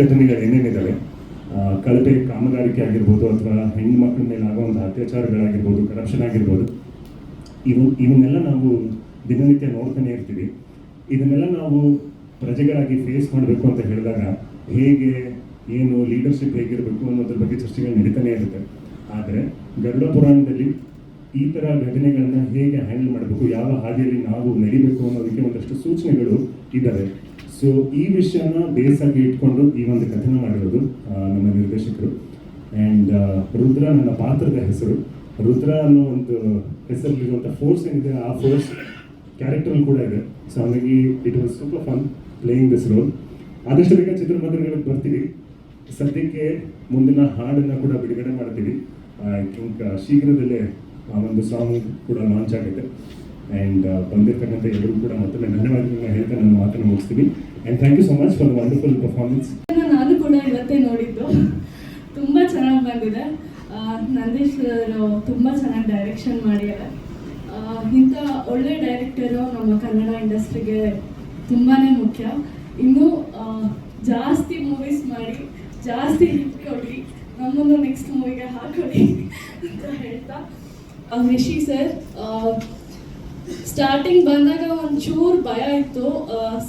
ಘಟನೆಗಳು ಏನೇನಿದ್ದಾವೆ ಕಳಪೆ ಕಾಮಗಾರಿಕೆ ಆಗಿರ್ಬೋದು ಅಥವಾ ಹೆಣ್ಣು ಮಕ್ಕಳ ಮೇಲೆ ಆಗುವಂಥ ಅತ್ಯಾಚಾರಗಳಾಗಿರ್ಬೋದು ಕರಪ್ಷನ್ ಆಗಿರ್ಬೋದು, ಇವು, ಇವನ್ನೆಲ್ಲ ನಾವು ದಿನನಿತ್ಯ ನೋಡ್ತಾನೆ ಇರ್ತೀವಿ. ಇದನ್ನೆಲ್ಲ ನಾವು ಪ್ರಜೆಗಳಾಗಿ ಫೇಸ್ ಮಾಡಬೇಕು ಅಂತ ಹೇಳಿದಾಗ ಹೇಗೆ, ಏನು ಲೀಡರ್ಶಿಪ್ ಹೇಗಿರಬೇಕು ಅನ್ನೋದ್ರ ಬಗ್ಗೆ ಚರ್ಚೆಗಳು ನಡೀತಾನೆ ಇರುತ್ತೆ. ಆದರೆ ಗರುಡ ಪುರಾಣದಲ್ಲಿ ಈ ಥರ ಘಟನೆಗಳನ್ನು ಹೇಗೆ ಹ್ಯಾಂಡಲ್ ಮಾಡಬೇಕು, ಯಾವ ಹಾದಿಯಲ್ಲಿ ನಾವು ನಡಿಬೇಕು ಅನ್ನೋದಕ್ಕೆ ಒಂದಷ್ಟು ಸೂಚನೆಗಳು ಇದ್ದಾವೆ. ಸೊ ಈ ವಿಷಯನ ಬೇಸ್ ಆಗಿ ಇಟ್ಕೊಂಡು ಈ ಒಂದು ಕಥನ ಮಾಡಿರೋದು ನಮ್ಮ ನಿರ್ದೇಶಕರು. ಆ್ಯಂಡ್ ರುದ್ರ ನನ್ನ ಪಾತ್ರದ ಹೆಸರು. ರುದ್ರ ಅನ್ನೋ ಒಂದು ಹೆಸರಲ್ಲಿರುವಂಥ ಫೋರ್ಸ್ ಏನಿದೆ, ಆ ಫೋರ್ಸ್ ಕ್ಯಾರೆಕ್ಟರ್ ಕೂಡ ಇದೆ. ಸೊ ಹಾಗಾಗಿ it was super fun playing this role ಆದಷ್ಟು ಬೇಗ ಚಿತ್ರಮಂದಿರಗಳಿಗೆ ಬರ್ತೀವಿ. ಸದ್ಯಕ್ಕೆ ಮುಂದಿನ ಹಾಡನ್ನು ಕೂಡ ಬಿಡುಗಡೆ ಮಾಡ್ತೀವಿ. ಐ ಥಿಂಕ್ ಶೀಘ್ರದಲ್ಲೇ ಆ ಒಂದು ಸಾಂಗ್ ಕೂಡ ಲಾಂಚ್ ಆಗುತ್ತೆ. ಆ್ಯಂಡ್ ಬಂದಿರ್ತಕ್ಕಂಥ ಎಲ್ಲರೂ ಕೂಡ ಮತ್ತೊಮ್ಮೆ ಧನ್ಯವಾದಗಳನ್ನ ಹೇಳ್ತಾ ನಾನು ಮಾತನ್ನು ಮುಗಿಸ್ತೀನಿ. And thank you so much for wonderful performance ನಾನು ಕೂಡ ಇವತ್ತೇ ನೋಡಿದ್ದು. ತುಂಬ ಚೆನ್ನಾಗಿ ಬಂದಿದೆ. ನಂದೀಶ್ ತುಂಬ ಚೆನ್ನಾಗಿ ಡೈರೆಕ್ಷನ್ ಮಾಡಿದ್ದಾರೆ. ಇಂಥ ಒಳ್ಳೆ ಡೈರೆಕ್ಟರು ನಮ್ಮ ಕನ್ನಡ ಇಂಡಸ್ಟ್ರಿಗೆ ತುಂಬಾ ಮುಖ್ಯ. ಇನ್ನೂ ಜಾಸ್ತಿ ಮೂವೀಸ್ ಮಾಡಿ, ಜಾಸ್ತಿ ಹಿಟ್ ಕೊಡಿ, ನಮ್ಮನ್ನು ನೆಕ್ಸ್ಟ್ ಮೂವಿಗೆ ಹಾಕೊಡಿ ಅಂತ ಹೇಳ್ತಾ. ರಿಷಿ ಸರ್ ಸ್ಟಾರ್ಟಿಂಗ್ ಬಂದಾಗ ಒಂಚೂರು ಭಯ ಇತ್ತು.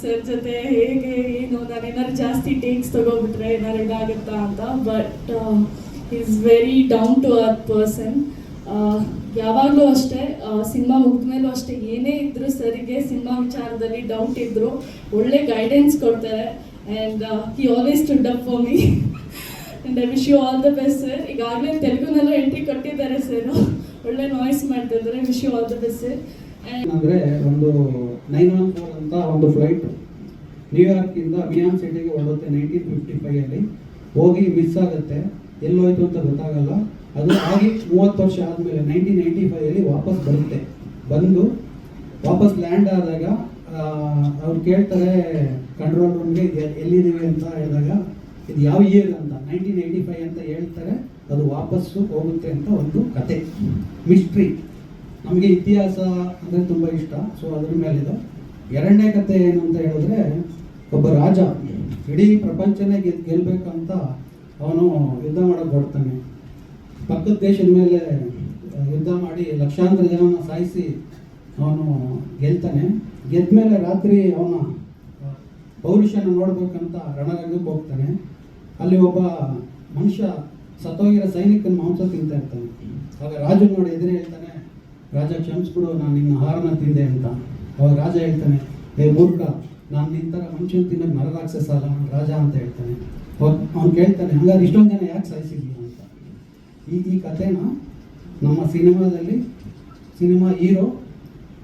ಸರ್ ಜೊತೆ ಹೇಗೆ, ಏನು, ನಾನು ಏನಾದ್ರು ಜಾಸ್ತಿ ಟೇಕ್ಸ್ ತಗೋಬಿಟ್ರೆ ಏನಾರು ಇದಾಗುತ್ತಾ ಅಂತ. But is very down to earth person ಯಾವಾಗಲೂ ಅಷ್ಟೇ ಸಿನಿಮಾ ಮುಗಿದ್ಮೇಲೂ ಅಷ್ಟೇ ಏನೇ ಇದ್ರು ಸರಿಗೆ ಸಿನಿಮಾ ವಿಚಾರದಲ್ಲಿ ಡೌಟ್ ಇದ್ರು ಒಳ್ಳೆ ಗೈಡೆನ್ಸ್ ಕೊಡ್ತಾರೆ. And he always stood up for me and I wish you all the best sir ಈಗಾಗಲೇ ತೆಲುಗುನಲ್ಲೂ ಎಂಟ್ರಿ ಕೊಟ್ಟಿದ್ದಾರೆ ಸರ್ ಒಳ್ಳೆ ನಾಯ್ಸ್ ಮಾಡ್ತಿದ್ದಾರೆ. Wish you all the best sir ಅಂದರೆ ಒಂದು ನೈನ್ ಒನ್ ಫೋರ್ ಅಂತ ಒಂದು ಫ್ಲೈಟ್ ನ್ಯೂಯಾರ್ಕಿಂದ ಮಿಯಾನ್ ಸಿಟಿಗೆ ಹೊರಡುತ್ತೆ ನೈನ್ಟೀನ್ ಫಿಫ್ಟಿ ಫೈವಲ್ಲಿ ಹೋಗಿ ಮಿಸ್ ಆಗುತ್ತೆ. ಎಲ್ಲೋಯ್ತು ಅಂತ ಗೊತ್ತಾಗಲ್ಲ. ಅದು ಆಗಿ ಮೂವತ್ತು ವರ್ಷ ಆದಮೇಲೆ ನೈನ್ಟೀನ್ ನೈಂಟಿ ಫೈವಲ್ಲಿ ವಾಪಸ್ ಬರುತ್ತೆ. ಬಂದು ವಾಪಸ್ ಲ್ಯಾಂಡ್ ಆದಾಗ ಅವ್ರು ಕೇಳ್ತಾರೆ ಕಂಟ್ರೋಲ್ ರೂಮ್ಗೆ ಎಲ್ಲಿದ್ದೀವಿ ಅಂತ ಹೇಳಿದಾಗ, ಇದು ಯಾವ ಇಯರ್ ಅಂತ? ನೈನ್ಟೀನ್ ಏಯ್ಟಿ ಫೈವ್ ಅಂತ ಹೇಳ್ತಾರೆ. ಅದು ವಾಪಸ್ಸು ಹೋಗುತ್ತೆ ಅಂತ ಒಂದು ಕತೆ. ಮಿಸ್ಟ್ರಿ ನಮಗೆ ಇತಿಹಾಸ ಅಂದರೆ ತುಂಬ ಇಷ್ಟ. ಸೊ ಅದ್ರ ಮೇಲಿದೆ. ಎರಡನೇ ಕತೆ ಏನು ಅಂತ ಹೇಳಿದ್ರೆ, ಒಬ್ಬ ರಾಜ ಇಡೀ ಪ್ರಪಂಚನೇ ಗೆದ್ ಗೆಲ್ಲಬೇಕಂತ ಅವನು ಯುದ್ಧ ಮಾಡಕ್ಕೆ ಹೊಡ್ತಾನೆ ಪಕ್ಕದ ದೇಶದ ಮೇಲೆ ಯುದ್ಧ ಮಾಡಿ ಲಕ್ಷಾಂತರ ಜನನ ಸಾಯಿಸಿ ಅವನು ಗೆಲ್ತಾನೆ. ಗೆದ್ದ ಮೇಲೆ ರಾತ್ರಿ ಅವನ ಪೌರುಷನ ನೋಡ್ಬೇಕಂತ ರಣರಂಗಕ್ಕೆ ಹೋಗ್ತಾನೆ. ಅಲ್ಲಿ ಒಬ್ಬ ಮನುಷ್ಯ ಸತ್ತೋಗಿರೋ ಸೈನಿಕನ ಮಾಂಸ ತಿಂತಾ ಇರ್ತಾನೆ. ಆಗ ರಾಜು ನೋಡಿ ಎದುರು ಹೇಳ್ತಾನೆ ರಾಜ ಕ್ಷಮಿಸ್ಬಿಡು, ನಾನು ನಿನ್ನ ಆಹಾರನ ತಿಂದೆ ಅಂತ. ಅವಾಗ ರಾಜ ಹೇಳ್ತಾನೆ ಏ ಮೂರ್ಖ, ನಾನು ನಿನ್ನ ಥರ ಮನುಷ್ಯನ ತಿನ್ನೋದು ನರರಾಕ್ಷಸ ನಾನು ರಾಜ ಅಂತ ಹೇಳ್ತಾನೆ. ಅವ್ನು ಕೇಳ್ತಾನೆ ಹಂಗಾದ್ರೆ ಇಷ್ಟೊಂದು ಜನ ಯಾಕೆ ಸಾಯಿಸಿದ್ಯಾ ಅಂತ? ಈ ಈ ಕಥೆನ ನಮ್ಮ ಸಿನಿಮಾದಲ್ಲಿ, ಸಿನಿಮಾ ಹೀರೋ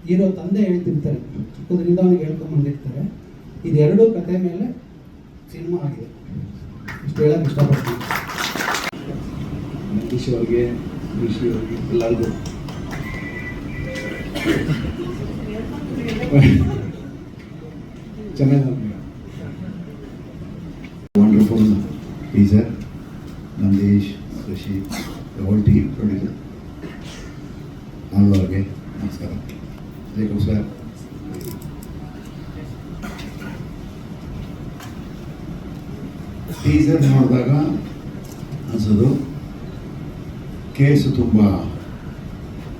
ಹೀರೋ ತಂದೆ ಹೇಳ್ತಿರ್ತಾರೆ. ಚಿಕ್ಕದ್ರಿಂದ ಅವನಿಗೆ ಹೇಳ್ಕೊಂಡು ಬಂದಿರ್ತಾರೆ. ಇದೆರಡೂ ಕತೆ ಮೇಲೆ ಸಿನಿಮಾ ಆಗಿದೆ. ಇಷ್ಟು ಹೇಳಕ್ಕೆ ಇಷ್ಟಪಡ್ತೀನಿ. ಅವ್ರಿಗೆ ಋಷಿ ಅವ್ರಿಗೆ ಎಲ್ಲರಿಗೂ ಚೆನ್ನಾಗಿ wonderful teaser Nandish Shashi whole team producer ನಾನು ನಮಸ್ಕಾರ ಸರ್ ಟೀಸರ್ ನೋಡಿದಾಗ ಅನ್ಸೋದು, ಕೇಸು ತುಂಬ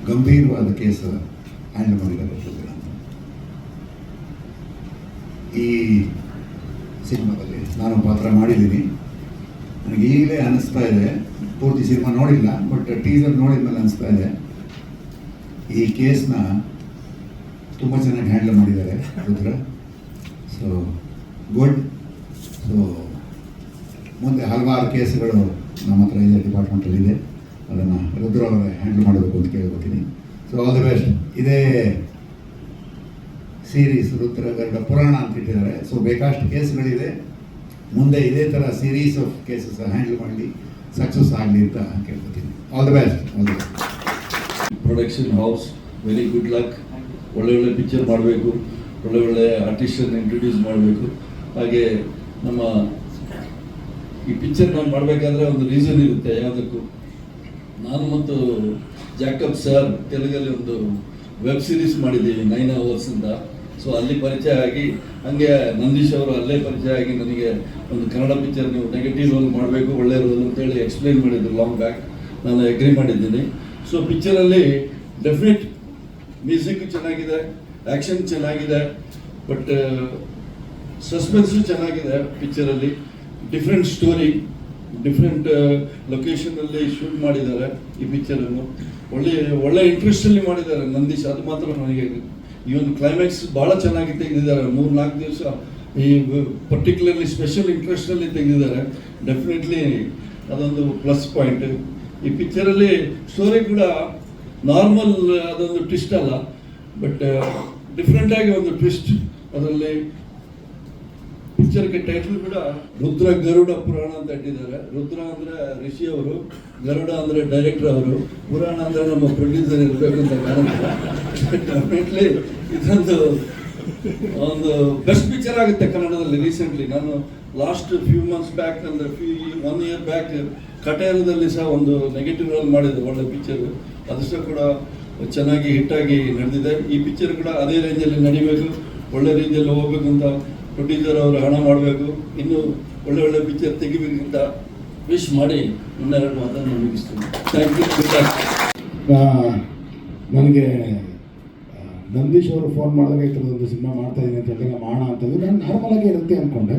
ಗಂಭೀರವಾದ ಕೇಸು. ಮಾಡಿದ್ದಾರೆ ರುದ್ರ ಅಂತ. ಈ ಸಿನಿಮಾದಲ್ಲಿ ನಾನು ಪಾತ್ರ ಮಾಡಿದ್ದೀನಿ. ನನಗೆ ಈಗಲೇ ಅನ್ನಿಸ್ತಾ ಇದೆ. ಪೂರ್ತಿ ಸಿನಿಮಾ ನೋಡಿಲ್ಲ, ಬಟ್ ಟೀಸರ್ ನೋಡಿದ ಮೇಲೆ ಅನಿಸ್ತಾ ಇದೆ. ಈ ಕೇಸ್ನ ತುಂಬ ಚೆನ್ನಾಗಿ ಹ್ಯಾಂಡಲ್ ಮಾಡಿದ್ದಾರೆ ರುದ್ರ. ಸೊ ಗುಡ್ ಸೊ ಮುಂದೆ ಹಲವಾರು ಕೇಸ್ಗಳು ನಮ್ಮ ಹತ್ರ ಇದೆ ಡಿಪಾರ್ಟ್ಮೆಂಟಲ್ಲಿ ಇದೆ. ಅದನ್ನು ರುದ್ರ ಅವರ ಹ್ಯಾಂಡಲ್ ಮಾಡಬೇಕು ಅಂತ ಕೇಳ್ಕೊತೀನಿ. ಸೊ ಆಲ್ ದಿ ಬೆಸ್ಟ್ ಇದೇ ಸೀರೀಸ್ ರುದ್ರ ಗರ್ಡ ಪುರಾಣ ಅಂತ ಇಟ್ಟಿದ್ದಾರೆ. ಸೊ ಬೇಕಾಷ್ಟು ಕೇಸ್ಗಳಿದೆ. ಮುಂದೆ ಇದೇ ಥರ ಸೀರೀಸ್ ಆಫ್ ಕೇಸಸ್ ಹ್ಯಾಂಡಲ್ ಮಾಡಿ ಸಕ್ಸಸ್ ಆಗಲಿ ಅಂತ ಕೇಳ್ಕೊತೀನಿ. All the best all the production house very good luck ಒಳ್ಳೆ ಒಳ್ಳೆ ಪಿಕ್ಚರ್ ಮಾಡಬೇಕು. ಒಳ್ಳೆ ಒಳ್ಳೆ ಆರ್ಟಿಸ್ಟನ್ನು ಇಂಟ್ರೊಡ್ಯೂಸ್ ಮಾಡಬೇಕು. ಹಾಗೆ ನಮ್ಮ ಈ ಪಿಕ್ಚರ್ ನಾನು ಮಾಡಬೇಕಾದ್ರೆ ಒಂದು ರೀಸನ್ ಇರುತ್ತೆ ಯಾವುದಕ್ಕೂ. ನಾನು ಮತ್ತು ಜಾಕಬ್ ಸರ್ ತೆಲುಗಲ್ಲಿ ಒಂದು ವೆಬ್ ಸೀರೀಸ್ ಮಾಡಿದ್ದೀವಿ ನೈನ್ ಅವರ್ಸಿಂದ ಸೊ ಅಲ್ಲಿ ಪರಿಚಯ ಆಗಿ, ಹಂಗೆ ನಂದೀಶ್ ಅವರು ಅಲ್ಲೇ ಪರಿಚಯ ಆಗಿ ನನಗೆ ಒಂದು ಕನ್ನಡ ಪಿಕ್ಚರ್ ನೀವು ನೆಗೆಟಿವ್ ರೋಲ್ ಮಾಡಬೇಕು, ಒಳ್ಳೆ ರೋಲ್ ಅಂತೇಳಿ ಎಕ್ಸ್ಪ್ಲೈನ್ ಮಾಡಿದ್ರು ಲಾಂಗ್ ಬ್ಯಾಕ್ ನಾನು ಅಗ್ರಿ ಮಾಡಿದ್ದೀನಿ. ಸೊ ಪಿಕ್ಚರಲ್ಲಿ ಡೆಫಿನೆಟ್ ಮ್ಯೂಸಿಕ್ ಚೆನ್ನಾಗಿದೆ ಆ್ಯಕ್ಷನ್ ಚೆನ್ನಾಗಿದೆ ಬಟ್ ಸಸ್ಪೆನ್ಸು ಚೆನ್ನಾಗಿದೆ ಪಿಕ್ಚರಲ್ಲಿ ಡಿಫ್ರೆಂಟ್ ಸ್ಟೋರಿ ಡಿಫ್ರೆಂಟ್ ಲೊಕೇಶನಲ್ಲಿ ಶೂಟ್ ಮಾಡಿದ್ದಾರೆ ಈ ಪಿಕ್ಚರನ್ನು ಒಳ್ಳೆ ಒಳ್ಳೆ ಇಂಟ್ರೆಸ್ಟಲ್ಲಿ ಮಾಡಿದ್ದಾರೆ ನಂದೀಶ್, ಅದು ಮಾತ್ರ ನನಗೆ ಈ ಒಂದು ಕ್ಲೈಮ್ಯಾಕ್ಸ್ ಭಾಳ ಚೆನ್ನಾಗಿ ತೆಗೆದಿದ್ದಾರೆ. ಮೂರು ನಾಲ್ಕು ದಿವಸ ಈ ಪರ್ಟಿಕ್ಯುಲರ್ಲಿ ಸ್ಪೆಷಲ್ ಇಂಟ್ರೆಸ್ಟಲ್ಲಿ ತೆಗೆದಿದ್ದಾರೆ. ಡೆಫಿನೆಟ್ಲಿ ಅದೊಂದು ಪ್ಲಸ್ ಪಾಯಿಂಟ್ ಈ ಪಿಕ್ಚರಲ್ಲಿ ಸ್ಟೋರಿ ಕೂಡ ನಾರ್ಮಲ್ ಅದೊಂದು ಟ್ವಿಸ್ಟ್ ಅಲ್ಲ ಬಟ್ ಡಿಫ್ರೆಂಟಾಗಿ ಒಂದು ಟ್ವಿಸ್ಟ್ ಅದರಲ್ಲಿ ಪಿಕ್ಚರ್ಗೆ ಟೈಟಲ್ ಕೂಡ ರುದ್ರ ಗರುಡ ಪುರಾಣ ಅಂತ ಇಟ್ಟಿದ್ದಾರೆ. ರುದ್ರ ಅಂದ್ರೆ ಋಷಿ ಅವರು ಗರುಡ ಅಂದ್ರೆ ಡೈರೆಕ್ಟರ್ ಅವರು, ಪುರಾಣ ಅಂದ್ರೆ ನಮ್ಮ ಪ್ರೊಡ್ಯೂಸರ್ ಇರಬೇಕು ಅಂತ ಡೆಫಿನೆಟ್ಲಿ ಇದೊಂದು, ಒಂದು ಬೆಸ್ಟ್ ಪಿಕ್ಚರ್ ಆಗುತ್ತೆ ಕನ್ನಡದಲ್ಲಿ ರೀಸೆಂಟ್ಲಿ ನಾನು ಲಾಸ್ಟ್ ಫ್ಯೂ ಮಂತ್ಸ್ ಬ್ಯಾಕ್ ಅಂದ್ರೆ ಫ್ಯೂ ಒನ್ ಇಯರ್ ಬ್ಯಾಕ್ ಕಟೇರದಲ್ಲಿ ಸಹ ಒಂದು ನೆಗೆಟಿವ್ ರೋಲ್ ಮಾಡಿದ್ದು ಒಳ್ಳೆ ಪಿಕ್ಚರ್ ಅದು ಸಹ ಕೂಡ ಚೆನ್ನಾಗಿ ಹಿಟ್ಟಾಗಿ ನಡೆದಿದೆ. ಈ ಪಿಕ್ಚರ್ ಕೂಡ ಅದೇ ರೇಂಜಲ್ಲಿ ನಡಿಬೇಕು, ಒಳ್ಳೆ ರೀತಿಯಲ್ಲಿ ಹೋಗ್ಬೇಕು ಅಂತ ಪ್ರೊಡ್ಯೂಸರ್ ಅವರು ಹಣ ಮಾಡಬೇಕು. ಇನ್ನೂ ಒಳ್ಳೆ ಒಳ್ಳೆ ಪಿಕ್ಚರ್ ತೆಗಿಬೇಕಂತ ವಿಶ್ ಮಾಡಿ ಮುನ್ನೆರಡು ಮಾತನ್ನು ಮುಗಿಸ್ತೀನಿ. ಥ್ಯಾಂಕ್ ಯು ನನಗೆ ನಂದೀಶ್ ಅವರು ಫೋನ್ ಮಾಡಿದಾಗ ಈ ಥರದೊಂದು ಸಿನಿಮಾ ಮಾಡ್ತಾ ಇದ್ದೀನಿ ಅಂತ ಹೇಳಿದಾಗ ಮಾಡೋಣ ಅಂತಂದ್ರೆ ನಾನು ನಾರ್ಮಲ್ ಆಗಿ ಇರುತ್ತೆ ಅಂದ್ಕೊಂಡೆ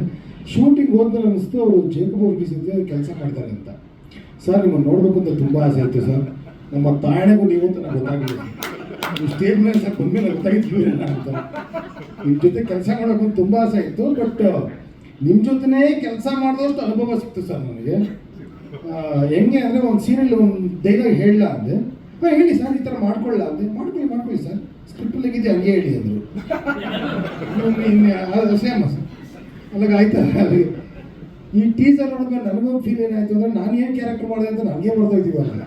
ಶೂಟಿಂಗ್ ಹೋದ್ಮೇಲೆ ಅನಿಸ್ತು, ಅವರು ಜೇಕಬ್ ಅವ್ರಿಗೆ ಕೆಲಸ ಮಾಡ್ತಾರೆ ಅಂತ. ಸರ್, ನಿಮ್ಮನ್ನು ನೋಡಬೇಕು ಅಂತ ತುಂಬ ಆಸೆ ಇತ್ತು ಸರ್. ನಮ್ಮ ತಾಯಣೆಗೂ ನೀವು ಅಂತ ನನಗೆ ಗೊತ್ತಾಗಿಲ್ಲ ನೀವು ಸ್ಟೇಜ್ ಮೇಲೆ ಸರ್ ಬಂದ್ಮೇಲೆ ಗೊತ್ತಾಗಿದ್ದೀವಿ ಅಂತ. ನಿಮ್ಮ ಜೊತೆ ಕೆಲಸ ಮಾಡೋಕೆ ತುಂಬ ಆಸೆ ಇತ್ತು ಬಟ್ ನಿಮ್ಮ ಜೊತೆನೇ ಕೆಲಸ ಮಾಡಿದಷ್ಟು ಅನುಭವ ಸಿಕ್ತು ಸರ್ ನನಗೆ. ಹೆಂಗೆ ಅಂದರೆ ಒಂದು ಸೀರಿಯಲ್ ಒಂದು ಡೈಲಾಗ್ ಹೇಳಲ್ಲ ಅಂದೆ. ಹೇಳಿ ಸರ್, ಈ ಥರ ಮಾಡ್ಕೊಳ್ಳ ಅಂದೆ. ಮಾಡ್ಕೊಳ್ಳಿ ಮಾಡ್ಕೊಳ್ಳಿ ಸರ್. ಸ್ಕ್ರಿಪ್ಟಲ್ಲಿ ಇದೆ ಹಂಗೆ ಹೇಳಿ ಅಂದರು. ಅದು ಸೇಮ ಸರ್. ಅಲ್ಲಿಗೆ ಆಯ್ತಾ? ಅಲ್ಲಿ ಈ ಟೀಸರ್ ನೋಡಿದ್ಮೇಲೆ ನನಗೊಂದು ಫೀಲ್ ಏನಾಯ್ತು ಅಂದ್ರೆ ನಾನು ಏನು ಕ್ಯಾರೆಕ್ಟರ್ ಮಾಡಿದೆ ಅಂತ ನನಗೆ ಬರ್ದೋಗ್ತೀವಲ್ಲ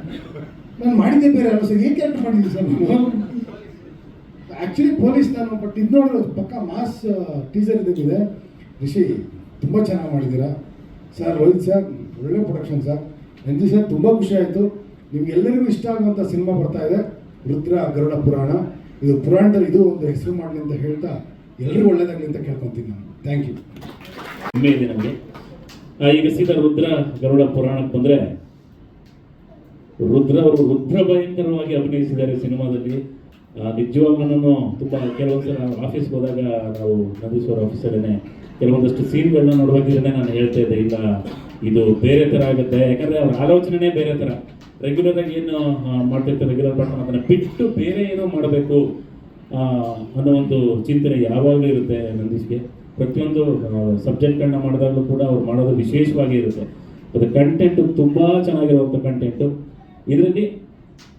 ನಾನು ಮಾಡಿದ್ದೆ ಬೇರೆ ಸರ್? ಏನು ಕ್ಯಾರೆಕ್ಟರ್ ಮಾಡಿದ್ದೀನಿ ಸರ್ ಆ್ಯಕ್ಚುಲಿ ಪೊಲೀಸ್ ನಾನು ಬಟ್ ಇದು ನೋಡೋದು ಪಕ್ಕ ಮಾಸ್ ಟೀಸರ್ ಇದ್ದಿದೆ ರಿಷಿ, ತುಂಬ ಚೆನ್ನಾಗಿ ಮಾಡಿದ್ದೀರಾ? ಸರ್ ರೋಹಿತ್ ಸರ್, ಒಳ್ಳೆ ಪ್ರೊಡಕ್ಷನ್ ಸರ್. ನಂಜಿ ಸರ್, ತುಂಬ ಖುಷಿ ಆಯಿತು. ನಿಮ್ಗೆಲ್ಲರಿಗೂ ಇಷ್ಟ ಆಗುವಂಥ ಸಿನಿಮಾ ಬರ್ತಾ ಇದೆ. ರುದ್ರ ಗರುಡ ಪುರಾಣ. ಇದು ಪುರಾಣದಲ್ಲಿ ಇದು ಒಂದು ಹೆಸರು ಮಾಡಲಿ ಅಂತ ಹೇಳ್ತಾ ಎಲ್ಲರಿಗೂ ಒಳ್ಳೇದಾಗಲಿ ಅಂತ ಕೇಳ್ಕೊತೀನಿ ನಾನು. ಥ್ಯಾಂಕ್ ಯು ಹೆಮ್ಮೆ ಇದೆ ನಮಗೆ. ಈಗ ಸೀತಾ ರುದ್ರ ಗರುಡ ಪುರಾಣಕ್ಕೆ ಬಂದರೆ ರುದ್ರ ಅವರು ರುದ್ರ ಭಯಂಕರವಾಗಿ ಅಭಿನಯಿಸಿದ್ದಾರೆ ಸಿನಿಮಾದಲ್ಲಿ. ನಿಜವಾಗ್ಲೂ ನಾನು ತುಂಬ ಕೆಲವೊಂದ್ಸಲ ಆಫೀಸ್ಗೆ ಹೋದಾಗ ನಾವು ನಂದೀಶ್ವರ ಆಫೀಸಲ್ಲೇ ಕೆಲವೊಂದಷ್ಟು ಸೀನ್ಗಳನ್ನ ನೋಡುವಾಗಿದ್ರೆ ನಾನು ಹೇಳ್ತಾ ಇದ್ದೆ. ಇಲ್ಲ, ಇದು ಬೇರೆ ಥರ ಆಗುತ್ತೆ. ಯಾಕಂದ್ರೆ ಅವ್ರ ಆಲೋಚನೆನೇ ಬೇರೆ ಥರ ರೆಗ್ಯುಲರ್ ಆಗಿ ಏನು ಮಾಡ್ತಿರ್ತಾರೆ ರೆಗ್ಯುಲರ್ ಪಾಠ ಅದನ್ನು ಬಿಟ್ಟು ಬೇರೆ ಏನೋ ಮಾಡಬೇಕು ಅನ್ನೋ ಒಂದು ಚಿಂತನೆ ಯಾವಾಗಲೂ ಇರುತ್ತೆ ನಂದೀಶ್ಗೆ. ಪ್ರತಿಯೊಂದು ಸಬ್ಜೆಕ್ಟ್ಗಳನ್ನ ಮಾಡಿದಾಗಲೂ ಕೂಡ ಅವ್ರು ಮಾಡೋದು ವಿಶೇಷವಾಗಿ ಇರುತ್ತೆ. ಅದು ಕಂಟೆಂಟು ತುಂಬ ಚೆನ್ನಾಗಿರುವಂಥ ಕಂಟೆಂಟು ಇದರಲ್ಲಿ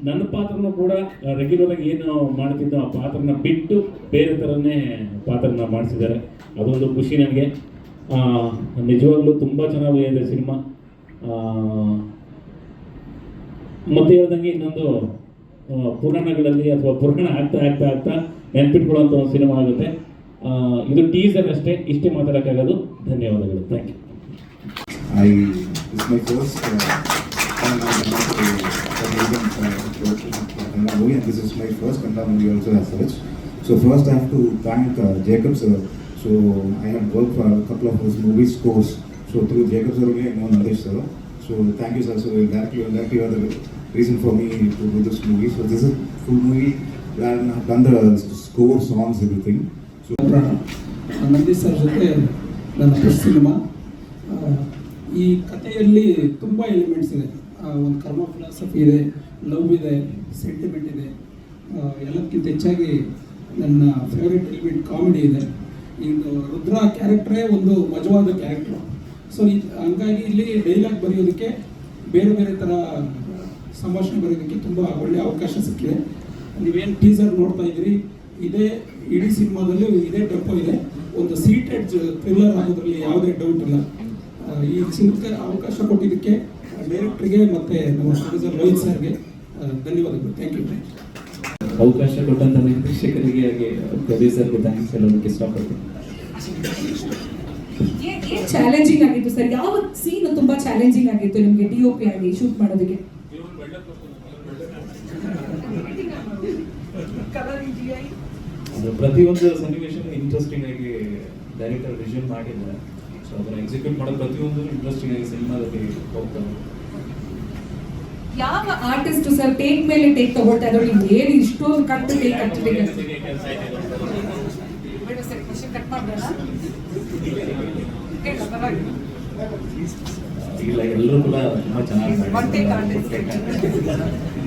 ನನ್ನ ಪಾತ್ರನೂ ಕೂಡ ರೆಗ್ಯುಲರ್ ಆಗಿ ಏನು ಮಾಡ್ತಿದ್ದೋ ಆ ಪಾತ್ರನ ಬಿಟ್ಟು ಬೇರೆ ಥರನೇ ಪಾತ್ರನ ಮಾಡಿಸಿದ್ದಾರೆ. ಅದೊಂದು ಖುಷಿ ನನಗೆ. ನಿಜವಾಗ್ಲೂ ತುಂಬ ಚೆನ್ನಾಗಿದೆ ಸಿನಿಮಾ. ಮತ್ತೆ ಹೇಳ್ದಂಗೆ ಇನ್ನೊಂದು ಪುರಾಣಗಳಲ್ಲಿ ಅಥವಾ ಪುರಾಣ ಆಗ್ತಾ ಆಗ್ತಾ ಆಗ್ತಾ ನೆನ್ಪಿಟ್ಕೊಳ್ಳೋಂಥ ಒಂದು ಸಿನಿಮಾ ಆಗುತ್ತೆ. ಇದು ಟೀಸರ್ ಅಷ್ಟೇ, ಇಷ್ಟೇ ಮಾತಾಡೋಕ್ಕಾಗೋದು. ಧನ್ಯವಾದಗಳು. Thank you I is first uh, uh, production of movie, and this is my first Kannada movie also as such. So first I have to thank uh, Jacob sir. So I have worked for a couple of his movie scores. So through Jacob sir only I know Nadesh sir. So thank you sir. So directly you are the reason for me to do this movie. So this is a full movie where I have done the score, songs, everything. So Nandish sir ಜೊತೆ ನನ್ನ cinema ಆ, ಈ ಕಥೆಯಲ್ಲಿ ತುಂಬ elements ಇದೆ ಒಂದು ಕರ್ಮ philosophy ಇದೆ ಲವ್ ಇದೆ ಸೆಂಟಿಮೆಂಟ್ ಇದೆ. ಎಲ್ಲಕ್ಕಿಂತ ಹೆಚ್ಚಾಗಿ ನನ್ನ ಫೇವ್ರೆಟ್ ಎಲಿಮೆಂಟ್ ಕಾಮಿಡಿ ಇದೆ. ಇದು ರುದ್ರ ಕ್ಯಾರೆಕ್ಟ್ರೇ ಒಂದು ಮಜವಾದ ಕ್ಯಾರೆಕ್ಟ್ರು ಸೊ ಹಂಗಾಗಿ ಇಲ್ಲಿ ಡೈಲಾಗ್ ಬರೆಯೋದಕ್ಕೆ ಬೇರೆ ಬೇರೆ ಥರ ಸಂಭಾಷಣೆ ಬರೆಯೋದಕ್ಕೆ ತುಂಬ ಒಳ್ಳೆಯ ಅವಕಾಶ ಸಿಕ್ಕಿದೆ. ನೀವೇನು ಟೀಸರ್ ನೋಡ್ತಾ ಇದ್ದೀರಿ, ಇದೇ ಇಡೀ ಸಿನಿಮಾದಲ್ಲೂ ಇದೇ ಟೆಂಪೋ ಇದೆ. ಒಂದು ಸೀಟೆಡ್ ಥ್ರಿಲ್ಲರ್ ಆಗೋದ್ರಲ್ಲಿ ಯಾವುದೇ ಡೌಟ್ ಇಲ್ಲ. ಈ ಸಿನಿಮಾಕ್ಕೆ ಅವಕಾಶ ಕೊಟ್ಟಿದ್ದಕ್ಕೆ ಡೈರೆಕ್ಟ್ರಿಗೆ ಮತ್ತು ನಮ್ಮ ಪ್ರೊಡ್ಯೂಸರ್ ರೋಹಿತ್ ಸರ್ಗೆ ಧನ್ಯವಾದಗಳು. ಥ್ಯಾಂಕ್ ಯು ಅವಕಾಶ ಕೊಟ್ಟಂತ ನಿರ್ದೇಶಕರಿಗೆ ಹಾಗೆ ಪ್ರೊಡ್ಯೂಸರ್ಗೆ ಥ್ಯಾಂಕ್ಸ್ ಹೇಳೋದಕ್ಕೆ ಇಷ್ಟಪಡ್ತೀನಿ ಏನ್ ಚಾಲೆಂಜಿಂಗ್ ಆಗಿತ್ತು ಸರ್? ಯಾವ ಸೀನ್ ತುಂಬಾ ಚಾಲೆಂಜಿಂಗ್ ಆಗಿತ್ತು ನಿಮಗೆ ಡಿ ಒ ಪಿ ಆಗಿ ಶೂಟ್ ಮಾಡೋದಕ್ಕೆ? ಪ್ರತಿಯೊಂದು ಸನ್ನಿವೇಶ ಇಂಟ್ರೆಸ್ಟಿಂಗ್ ಆಗಿ ಡೈರೆಕ್ಟರ್ ವಿಷನ್ ಮಾಡಿದ್ದಾರೆ. ಸೊ ಅದನ್ನ ಎಕ್ಸಿಕ್ಯೂಟ್ ಮಾಡೋ ಪ್ರತಿಯೊಂದು ಇಂಟ್ರೆಸ್ಟಿಂಗ್ ಆಗಿ ಸಿನಿಮಾದಲ್ಲಿ ಹೋಗ್ತಾರೆ ಯಾವ ಆರ್ಟಿಸ್ಟ್ ಸರ್ ಟೇಕ್ ಮೇಲೆ ಟೇಕ್ ತಗೊಳ್ತಾ ಇದ್ರು ನಿಮ್ಗೆ ಏನು ಇಷ್ಟೊಂದು cut take cut take cut ಮಾಡ್ಬೇಡ. ಇಲ್ಲ ಎಲ್ಲರೂ ಕೂಡ ತುಂಬಾ ಚೆನ್ನಾಗಿ One take ಮಾಡಿದ್ದಾರೆ. artist.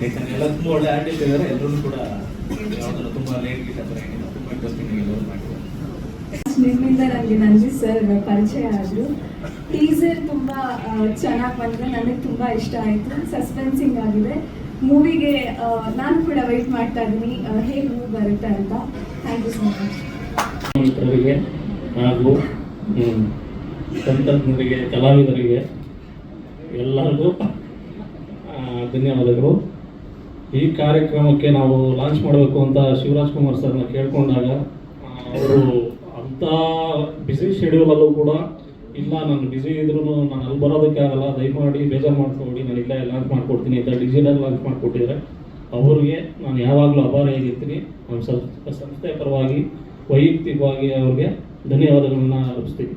ಯಾಕಂದ್ರೆ ಎಲ್ಲ ತುಂಬಾ ಒಳ್ಳೆ ಆರ್ಟಿಸ್ಟ್ ಇದ್ದಾರೆ ಎಲ್ಲರೂ ಕೂಡ ತುಂಬಾ ಲೇಟ್ ಗಿಟ್ ಹತ್ರ ಏನಿಲ್ಲ ತುಂಬಾ ಇಂಟ್ರೆಸ್ಟಿಂಗ್ ಆಗಿ ಎಲ್ಲರೂ ಮಾಡಿದ್ದಾರೆ ನಿಮ್ಮಿಂದ ನನಗೆ ನಂದಿ ಸರ್ ಪರಿಚಯ ಆದರು ಟೀಸರ್ ತುಂಬ ಚೆನ್ನಾಗಿ ಬಂದರೆ ನನಗೆ ತುಂಬ ಇಷ್ಟ ಆಯಿತು. ಸಸ್ಪೆನ್ಸಿಂಗ್ ಆಗಿದೆ. ಮೂವಿಗೆ ನಾನು ಕೂಡ ವೆಯ್ಟ್ ಮಾಡ್ತಾ ಇದ್ದೀನಿ. ಹೇಗೆ ಮೂವಿ ಬರುತ್ತೆ ಅಂತ. ಥ್ಯಾಂಕ್ ಯು ಸೊ ಮಚ್ ಮಿತ್ರರಿಗೆ ಹಾಗೂ ತಂತ್ರಜ್ಞರಿಗೆ ಕಲಾವಿದರಿಗೆ ಎಲ್ಲರಿಗೂ ಧನ್ಯವಾದಗಳು. ಈ ಕಾರ್ಯಕ್ರಮಕ್ಕೆ ನಾವು ಲಾಂಚ್ ಮಾಡಬೇಕು ಅಂತ ಶಿವರಾಜ್ ಕುಮಾರ್ ಸರ್ನ ಕೇಳ್ಕೊಂಡಾಗ ಅವರು ಅಂಥ ಬ್ಯುಸಿ ಶೆಡ್ಯೂಲಲ್ಲೂ ಕೂಡ ಇಲ್ಲ, ನಾನು ಬಿಸಿ ಇದ್ರೂ ನಾನು ಅಲ್ಲಿ ಬರೋದಕ್ಕೆ ಆಗಲ್ಲ, ದಯಮಾಡಿ ಬೇಜಾರು ಮಾಡ್ಕೊಡಿ ನಾನು ಇಲ್ಲೇ ಲಾಂಚ್ ಮಾಡ್ಕೊಡ್ತೀನಿ ಅಂತ ಡಿಜಿಟಲ್ ಲಾಂಚ್ ಮಾಡಿಕೊಟ್ಟಿದ್ರೆ ಅವ್ರಿಗೆ ನಾನು ಯಾವಾಗಲೂ ಅಭಾರಿಯಾಗಿರ್ತೀನಿ ನಮ್ಮ ಸಂಸ್ಥೆ ಪರವಾಗಿ, ವೈಯಕ್ತಿಕವಾಗಿ ಅವ್ರಿಗೆ ಧನ್ಯವಾದಗಳನ್ನ ಅರ್ಪಿಸ್ತೀನಿ.